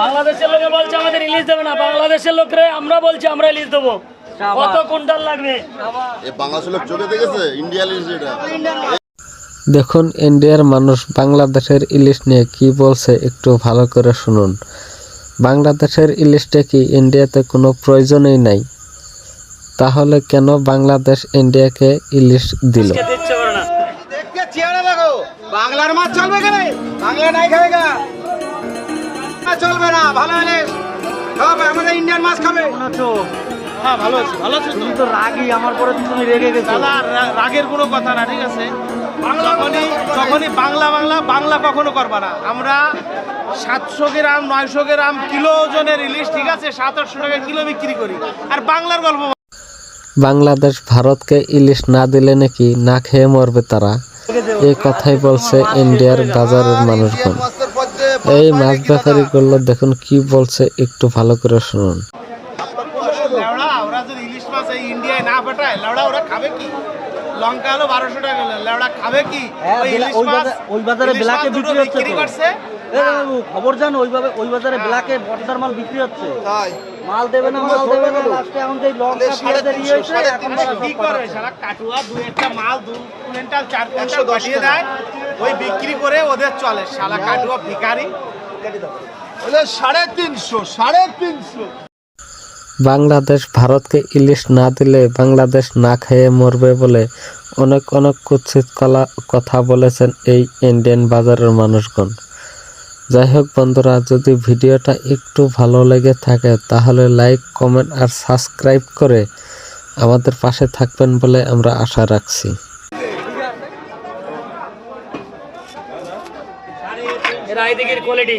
বাংলাদেশের লোকে বলছে আমাদের ইলিশ দেবে না। বাংলাদেশের লোকরে আমরা বলছি আমরা ইলিশ দেবো। কত কুইন্টাল লাগবে? এ বাংলাদেশের লোক চোখে দেখেছে? ইন্ডিয়া ইলিশ এটা। দেখুন ইন্ডিয়ার মানুষ বাংলাদেশের ইলিশ নিয়ে কি বলছে একটু ভালো করে শুনুন। বাংলাদেশের ইলিশটা কি ইন্ডিয়াতে কোনো প্রয়োজনই নাই? তাহলে কেন বাংলাদেশ ইন্ডিয়াকে ইলিশ দিল? বাংলার মাছ চলবে কেন বাংলা নাই খাবে গা। মাছ চলবে না ভালো হলে সব আমাদের ইন্ডিয়ান মাছ খাবে। হ্যাঁ ভালো আছি ভালো আছি তুমি তো রাগি আমার পরে তুমি রেগে গেছো। দাদা রাগের কোনো কথা না ঠিক আছে? যখনই যখনই বাংলা বাংলা বাংলা কখনো করবা না। আমরা সাতশো গ্রাম নয়শো গ্রাম কিলো ওজনের ইলিশ ঠিক আছে? সাত আটশো টাকা কিলো বিক্রি করি। আর বাংলার গল্প বাংলাদেশ ভারতকে ইলিশ না দিলে নাকি না খেয়ে মরবে তারা? এই কথাই বলছে ইন্ডিয়ার বাজারের মানুষগণ। এই মাছ ব্যাপারীগুলো দেখুন কি বলছে, একটু ভালো করে শুনুন। ইন্ডিয়ায় না পাঠায়, লাউড়া, ওরা খাবে কি? লঙ্কা হলো বারোশো টাকা লেওড়া খাবে কি? হ্যাঁ, ওই বাজারে- দুটো বিক্রি হচ্ছে বাবু, খবর জানো ওইভাবে ওই বাজারে ব্ল্যাকে বর্দার মাল বিক্রি হচ্ছে। মাল দেবে না মাল দেবে না লাস্টে এখন যে লঙ্কা পেঁয়াজের ইয়ে হয়েছে এখন তারা কি করে? সারা কাটুয়া দু একটা মাল দু কুইন্টাল চার কুইন্টাল পাঠিয়ে দেয়। ওই বিক্রি করে ওদের চলে। শালা কাটুয়া ভিখারি। সাড়ে তিনশো সাড়ে তিনশো। বাংলাদেশ ভারতকে ইলিশ না দিলে বাংলাদেশ না খেয়ে মরবে বলে অনেক অনেক কুৎসিত কলা কথা বলেছেন এই ইন্ডিয়ান বাজারের মানুষগণ। যাই হোক বন্ধুরা, যদি ভিডিওটা একটু ভালো লেগে থাকে তাহলে লাইক, কমেন্ট আর সাবস্ক্রাইব করে আমাদের পাশে থাকবেন বলে আমরা আশা রাখছি। কোয়ালিটি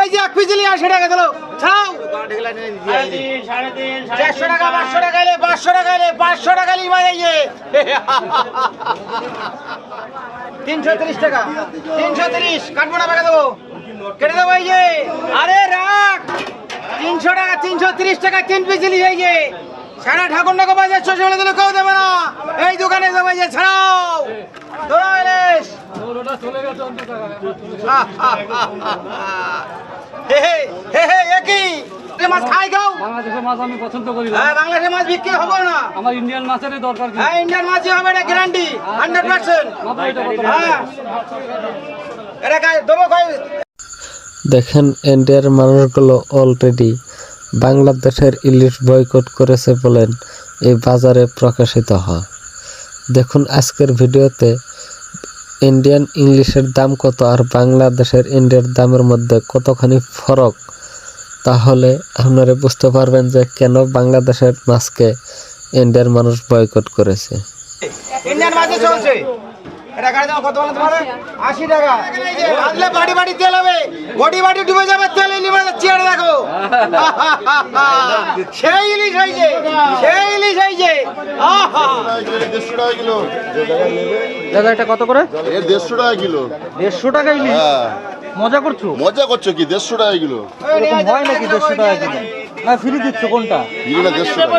এই যে এক পিছিলি আশি টাকা দিল। ছাও। চারশো টাকা, পাঁচশো টাকা এলে, পাঁচশো টাকা এলে, পাঁচশো টাকা লিমা এই যে তিনশো তিরিশ টাকা। তিনশো তিরিশ, কাটবো না টাকা কেটে দেবো এই যে। আরে রাখ। তিনশো টাকা, তিনশো তিরিশ টাকা তিন পিস হয়ে যে সারা ঠাকুর নাকি বাজার বলে দিলে কেউ দেবে না। এই দোকানে দেবো যে ছাড়াও। ধরো মাছ খাই খাও বাংলাদেশের মাছ আমি পছন্দ করি হ্যাঁ বাংলাদেশের মাছ বিক্রি হবে না। আমার ইন্ডিয়ান দরকার হ্যাঁ ইন্ডিয়ান মাছই হবে এটা গ্যারান্টি হান্ড্রেড পার্সেন্ট হ্যাঁ। এটা দেবো দেখেন ইন্ডিয়ার মানুষগুলো অলরেডি বাংলাদেশের ইলিশ বয়কট করেছে বলেন এই বাজারে প্রকাশিত হয়। দেখুন আজকের ভিডিওতে ইন্ডিয়ান ইংলিশের দাম কত আর বাংলাদেশের ইন্ডিয়ার দামের মধ্যে কতখানি ফরক? তাহলে আপনারা বুঝতে পারবেন যে কেন বাংলাদেশের মাছকে ইন্ডিয়ার মানুষ বয়কট করেছে। ইন্ডিয়ান মাছই চলছে। এটা গাড়ি দাম কত বলেন তোমার আশি টাকা। আদলে বাড়ি বাড়ি তেল হবে। বডি বাড়ি ডুবে যাবে তেল সেই ইলিশ হয়েছে সেই ইলিশ হয়েছে আহা! দেড়শো টাকা কিলো দাদা এটা কত করে? এর দেড়শো টাকা কিলো। দেড়শো টাকা ইলিশ? হ্যাঁ। মজা করছ? মজা করছ কি? দেড়শো টাকা কিলো। এরকম হয় নাকি দেড়শো টাকা কিলো? না ফ্রি দিচ্ছ কোনটা? না দেড়শো টাকা।